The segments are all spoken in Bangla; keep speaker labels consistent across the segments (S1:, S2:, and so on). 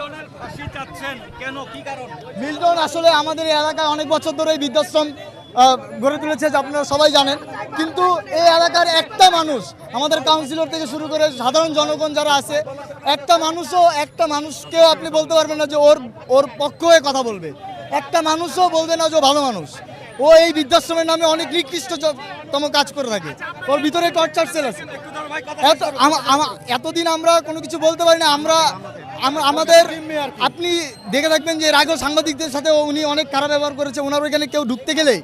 S1: ফাঁসি চাচ্ছেন কেন? কি কারণ?
S2: মিল্টন আসলে আমাদের এই এলাকায় অনেক বছর ধরে এই বৃদ্ধাশ্রম গড়ে তুলেছে যা আপনারা সবাই জানেন। কিন্তু এই এলাকার একটা মানুষ আমাদের কাউন্সিলর থেকে শুরু করে সাধারণ জনগণ যারা আছে একটা মানুষও একটা মানুষকেও আপনি বলতে পারবেন না যে ওর ওর পক্ষ হয়ে কথা বলবে। একটা মানুষও বলবে না যে ভালো মানুষ। ও এই বৃদ্ধাশ্রমের নামে অনেক নিকৃষ্টতম কাজ করে থাকে। ওর ভিতরে টর্চার সেল আছে। এতদিন আমরা কোনো কিছু বলতে পারি না আমরা আম- আমাদের আপনি দেখে থাকবেন যে এর সাংবাদিকদের সাথে উনি অনেক খারাপ ব্যবহার করেছে। ওনার ওইখানে কেউ ঢুকতে গেলে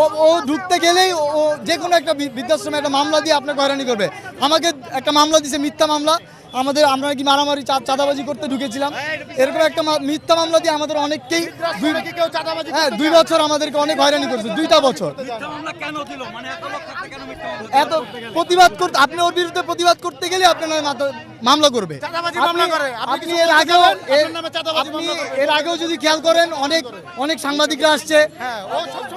S2: ও ও ঢুকতে গেলেই ও যে কোনো একটা বৃদ্ধাশ্রমে একটা মামলা দিয়ে আপনাকে হয়রানি করবে। আমাকে একটা মামলা দিয়েছে মিথ্যা মামলা। আমাদের আমরা কি মারামারি চা- চাঁদাবাজি করতে ঢুকেছিলাম। এরকম একটা মিথ্যা মামলা দিয়ে আমাদের অনেককেই হ্যাঁ দুই বছর আমাদেরকে অনেক হয়রানি করেছে দুইটা বছর।
S1: মিথ্যা মামলা কেন দিল? মানে এত
S2: প্রতিবাদ করতে আপনি ওর বিরুদ্ধে প্রতিবাদ করতে গেলে আপনার মামলা করবে। আপনি আপনি এর আগেও আপনি এর আগেও যদি খেয়াল করেন অনেক অনেক সাংবাদিকরা আসছে।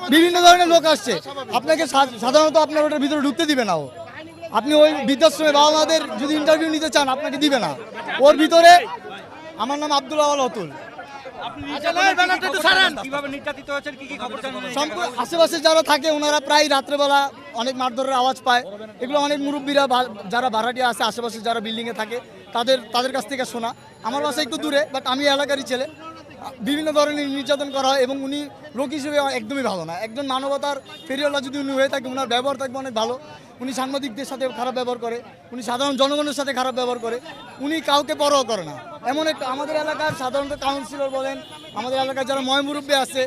S2: বিভিন্ন ধরনের লোক আসছে। আপনাকে সা- সাধারণত আপনার ওটার ভিতরে ঢুকতে দিবে না ও। আপনি ওই বৃদ্ধাশ্রমে বাবা মাদের যদি ইন্টারভিউ নিতে চান আপনাকে দিবে না। ওর ভিতরে আমার নাম আব্দুল আওয়াল অতুল। আশেপাশে যারা থাকে ওনারা প্রায় রাত্রেবেলা অনেক মারধরের আওয়াজ পায়। এগুলো অনেক মুরব্বীরা যারা ভাড়াটিয়া আছে আশেপাশে যারা বিল্ডিংয়ে থাকে তাদের তাদের কাছ থেকে শোনা। আমার বাসা একটু দূরে বাট আমি এলাকারই ছেলে। বিভিন্ন ধরনের নির্যাতন করা হয় এবং উনি লোক হিসেবে একদমই ভালো না। একজন মানবতার ফেরিওয়ালা যদি উনি হয়ে থাকে ওনার ব্যবহার থাকবে অনেক ভালো। উনি সাংবাদিকদের সাথে খারাপ ব্যবহার করে, উনি সাধারণ জনগণের সাথে খারাপ ব্যবহার করে, উনি কাউকে পরোয়া করে না। এমন একটা আমাদের এলাকার সাধারণত কাউন্সিলর বলেন, আমাদের এলাকার যারা ময়মুরব্বী আছে